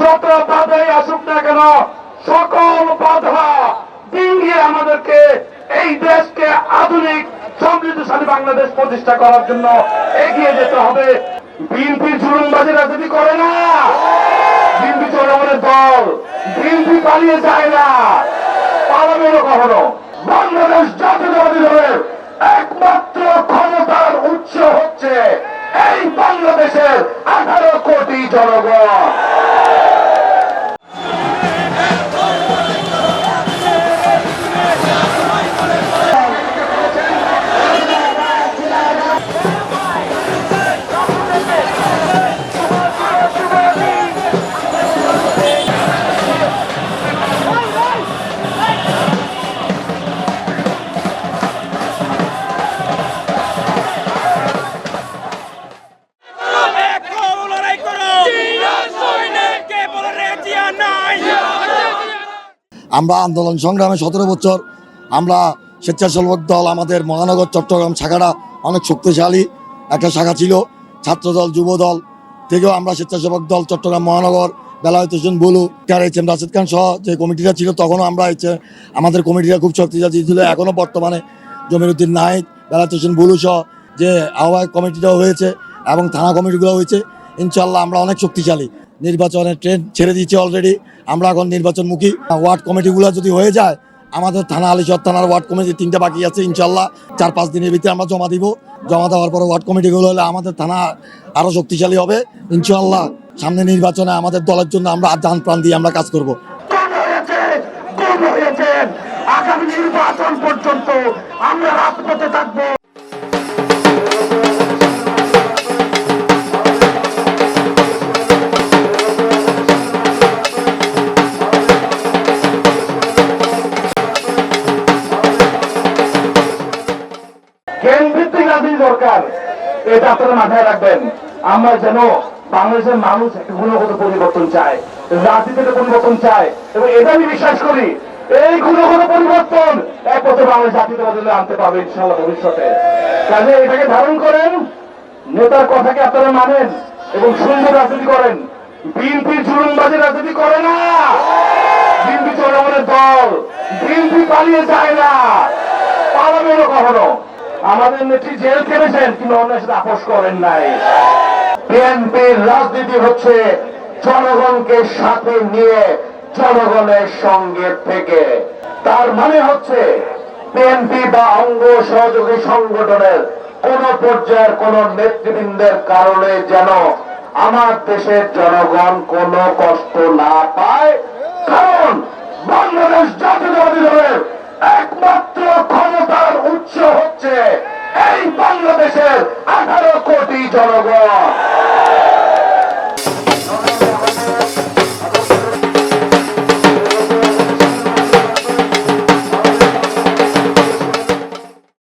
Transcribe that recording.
যত বাধাই আসুক না কেন, সকল বাধা ডিঙ্গিয়ে আমাদেরকে এই দেশকে আধুনিক সমৃদ্ধশালী বাংলাদেশ প্রতিষ্ঠা করার জন্য এগিয়ে যেতে হবে। বিএনপি জুলুমবাজি রাজনীতি করে না, বিএনপি জনগণের দল। বিএনপি পালিয়ে যায় না। পালাবেন কখনো। বাংলাদেশ জাতীয়তাবাদী দলের একমাত্র ক্ষমতার উৎস হচ্ছে এই বাংলাদেশের আঠারো কোটি জনগণ। আমরা আন্দোলন সংগ্রামে সতেরো বছর, আমরা স্বেচ্ছাসেবক দল আমাদের মহানগর, চট্টগ্রাম শাখাটা অনেক শক্তিশালী একটা শাখা ছিল, ছাত্রদল যুব দল থেকেও আমরা স্বেচ্ছাসেবক দল, চট্টগ্রাম মহানগর, বেলায়ত হোসেন বুলু কার এইচ এম, রাশেদ খান সহ যে কমিটিটা ছিল, তখনও আমরা আমাদের কমিটিটা খুব শক্তিশালী ছিল, এখনও বর্তমানে জমিরুদ্দিন নাইক বেলায়ত হোসেন বুলু সহ যে আহ্বায়ক কমিটিটাও হয়েছে এবং থানা কমিটিগুলো হয়েছে। ইনশাল্লাহ আমরা অনেক শক্তিশালী। নির্বাচনের ট্রেন ছেড়ে দিয়েছি অলরেডি আমরা এখন নির্বাচনমুখী। ওয়ার্ড কমিটিগুলো যদি হয়ে যায়, আমাদের থানা আলিশর থানার ওয়ার্ড কমিটি তিনটা বাকি আছে ইনশাল্লাহ চার পাঁচ দিনের ভিতরে আমরা জমা দিব। জমা দেওয়ার পরে ওয়ার্ড কমিটিগুলো হলে আমাদের থানা আরও শক্তিশালী হবে। ইনশাল্লাহ সামনে নির্বাচনে আমাদের দলের জন্য আমরা যান প্রাণ দিয়ে আমরা কাজ করব। আগামী নির্বাচন পর্যন্ত আমরা রাজপথে থাকব। কেন্দ্রিক রাজনীতি দরকার? এটা আপনারা মাথায় রাখবেন। আমরা যেন বাংলাদেশের মানুষ একটা গুণগত পরিবর্তন চায়, রাজনীতিতে পরিবর্তন চায়, এবং এটা আমি বিশ্বাস করি, এই গুণগত পরিবর্তন এক বছর বাংলাদেশ জাতীয়তাবাদী দলে আনতে পারবে ইনশাল্লাহ ভবিষ্যতে। কাজে এটাকে ধারণ করেন, নেতার কথাকে আপনারা মানেন এবং সুন্দর রাজনীতি করেন। বিএনপি জুলুমবাজি রাজনীতি করে না। বিএনপি জনগণের দল, বিএনপি পালিয়ে যায় না। পালাবেনও কখনো। আমাদের নেত্রী জেল খেলেছেন, কিন্তু অন্যের সাথে আপোষ করেন নাই। বিএনপির রাজনীতি হচ্ছে জনগণকে সাথে নিয়ে জনগণের সঙ্গে থেকে। তার মানে হচ্ছে বিএনপি বা অঙ্গ সহযোগী সংগঠনের কোন পর্যায়ের কোন নেতৃবৃন্দের কারণে যেন আমার দেশের জনগণ কোনো কষ্ট না পায়। কারণ বাংলাদেশ জাতীয়তাবাদী জনগণ।